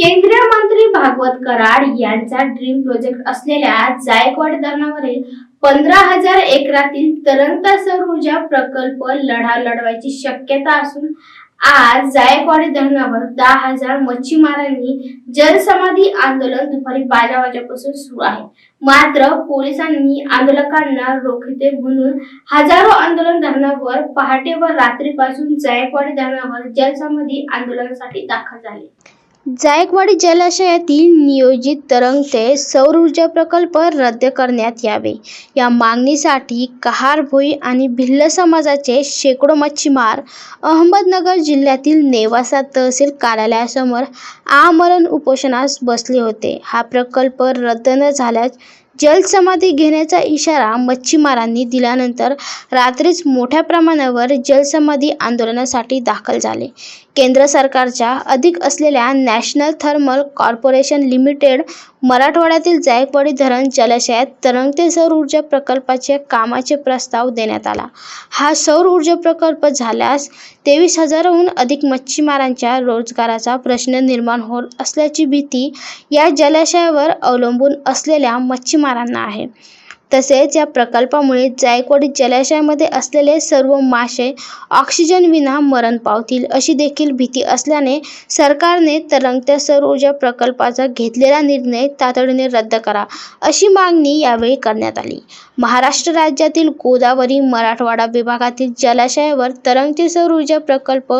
केंद्रीय मंत्री भागवत कराड यांचा ड्रीम प्रोजेक्ट असलेल्या जायकवाडी धरणावरील पंधरा हजार एकरातील तरंगता सौर ऊर्जा प्रकल्प लढा लढवायची शक्यता असून आज जायकवाडी धरणावर दहा हजार मच्छीमारांनी जलसमाधी आंदोलन दुपारी बारा वाजेपासून सुरू आहे. मात्र पोलिसांनी आंदोलकांना रोखते म्हणून हजारो आंदोलन धरणावर पहाटे व रात्रीपासून जायकवाडी धरणावर जलसमाधी आंदोलनासाठी दाखल झाले. जायकवाडी जलाशयातील नियोजित तरंगते सौर ऊर्जा प्रकल्प रद्द करण्यात यावे. या मागणीसाठी कहार भोई आणि भिल्ल समाजाचे शेकडो मच्छीमार अहमदनगर जिल्ह्यातील नेवासा तहसील कार्यालयासमोर आमरण उपोषणास बसले होते. हा प्रकल्प रद्द न झाल्यास जलसमाधी घेण्याचा इशारा मच्छीमारांनी दिल्यानंतर रात्रीच मोठ्या प्रमाणावर जलसमाधी आंदोलनासाठी दाखल झाले. केंद्र सरकारच्या अधिक असलेल्या नॅशनल थर्मल कॉर्पोरेशन लिमिटेड मराठवाड्यातील जायकवाडी धरण जलाशयात तरंगते सौर ऊर्जा प्रकल्पाचे कामाचे प्रस्ताव देण्यात आला. हा सौर ऊर्जा प्रकल्प झाल्यास तेवीस हजाराहून अधिक मच्छीमारांच्या रोजगाराचा प्रश्न निर्माण होत असल्याची भीती या जलाशयावर अवलंबून असलेल्या मच्छीमारांना आहे. तसेच या प्रकल्पामुळे जायकवाडी जलाशयामध्ये असलेले सर्व मासे ऑक्सिजन विना मरण पावतील अशी देखील भीती असल्याने सरकारने तरंगत्या सौर ऊर्जा प्रकल्पाचा घेतलेला निर्णय तातडीने रद्द करा अशी मागणी यावेळी करण्यात आली. महाराष्ट्र राज्यातील गोदावरी मराठवाडा विभागातील जलाशयावर तरंगते सौर ऊर्जा प्रकल्प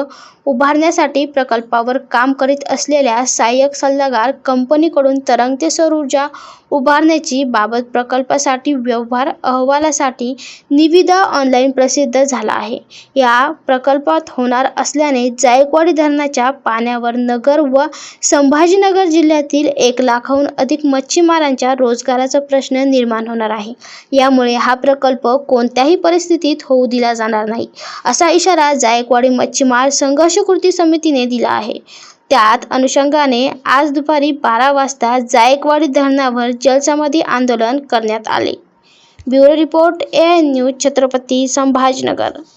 उभारण्यासाठी प्रकल्पावर काम करीत असलेल्या सहाय्यक सल्लागार कंपनीकडून तरंगते सौर ऊर्जा उभारण्याची बाबत प्रकल्पासाठी व्यवहार अहवालासाठी निविदा ऑनलाईन प्रसिद्ध झाला आहे. या प्रकल्पात होणार असल्याने जायकवाडी धरणाच्या पाण्यावर नगर व संभाजीनगर जिल्ह्यातील एक लाखाहून अधिक मच्छीमारांच्या रोजगाराचा प्रश्न निर्माण होणार आहे. यामुळे हा प्रकल्प कोणत्याही परिस्थितीत होऊ दिला जाणार नाही. असा इशारा जायकवाडी मच्छीमार संघर्ष कृती समितीने दिला आहे. त्यात अनुषंगाने आज दुपारी बारा वाजता जायकवाडी धरणावर जलसमाधी आंदोलन करण्यात आले. Bureau report A news Chhatrapati Sambhajinagar.